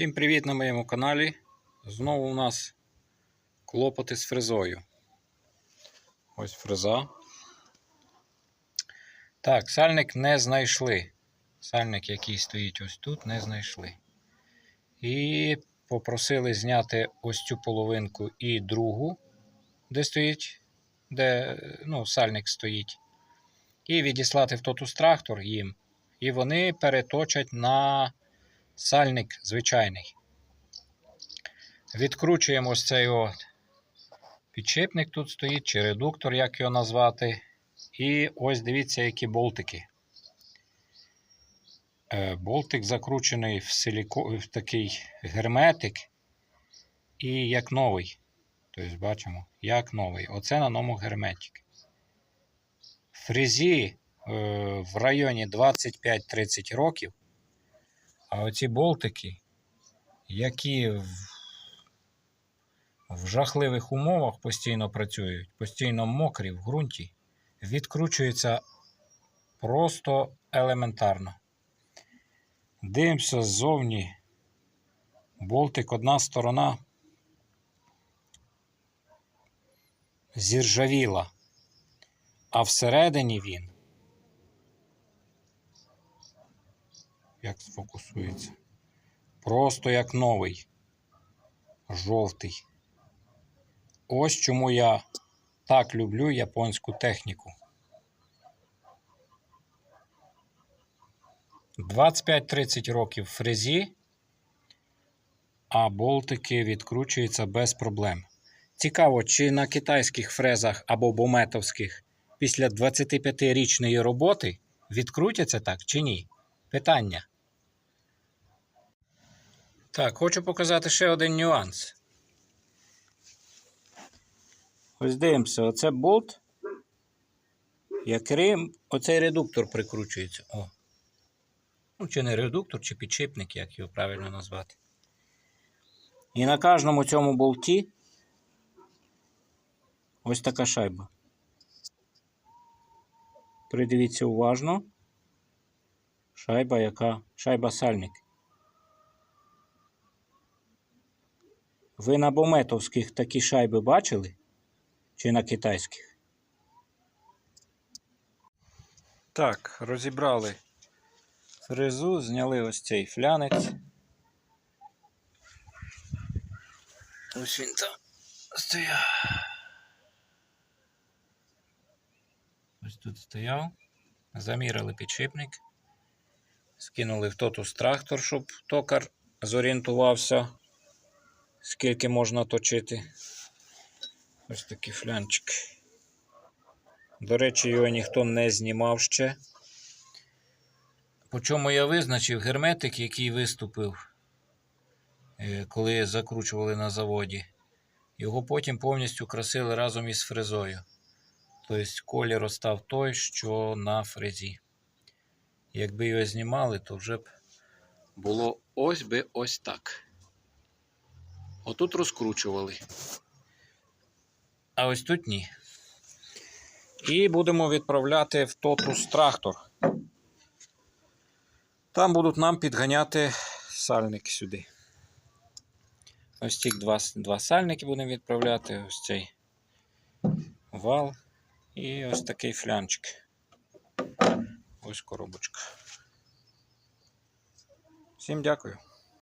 Всім привіт на моєму каналі. Знову у нас клопоти з фрезою. Ось фреза. Так, сальник не знайшли. Сальник, який стоїть ось тут, не знайшли. І попросили зняти ось цю половинку і другу, де стоїть, де ну, сальник стоїть. І відіслати в тотус трактор їм. І вони переточать на сальник звичайний. Відкручуємо ось цей от підшипник тут стоїть, чи редуктор, як його назвати. І ось дивіться, які болтики. Е, Болтик закручений в, силіко... в такий герметик. І як новий. Тобто, бачимо, як новий. Оце на ньому герметик. Фрезі е, в районі 25-30 років. А оці болтики, які в, в жахливих умовах постійно працюють, постійно мокрі в ґрунті, відкручуються просто елементарно. Дивимося ззовні. Болтик одна сторона зіржавіла, а всередині він як сфокусується. Просто як новий. Жовтий. Ось чому я так люблю японську техніку. 25-30 років фрезі, а болтики відкручуються без проблем. Цікаво, чи на китайських фрезах або бометовських після 25-річної роботи відкрутяться так чи ні? Питання. Так, хочу показати ще один нюанс. Ось дивимося, оце болт, яким оцей редуктор прикручується. О. Ну, чи не редуктор, чи підшипник, як його правильно назвати. І на кожному цьому болті ось така шайба. Придивіться уважно. Шайба, яка шайба сальник. Ви на бометовських такі шайби бачили? Чи на китайських? Так, розібрали фрезу, зняли ось цей флянець. Ось він там стояв. Ось тут стояв. Заміряли підшипник. Скинули в тотус трактор, щоб токар зорієнтувався, скільки можна точити. Ось такий флянчик. До речі, його ніхто не знімав ще. По чому я визначив герметик, який виступив, е, коли закручували на заводі. Його потім повністю красили разом із фрезою. Тобто колір став той, що на фрезі. Якби його знімали, то вже б було ось би ось так. Отут розкручували. А ось тут ні. І будемо відправляти в тотус трактор. Там будуть нам підганяти сальники сюди. Ось ці два, два сальники будемо відправляти. Ось цей вал і ось такий флянчик. Ось коробочка. Всім дякую.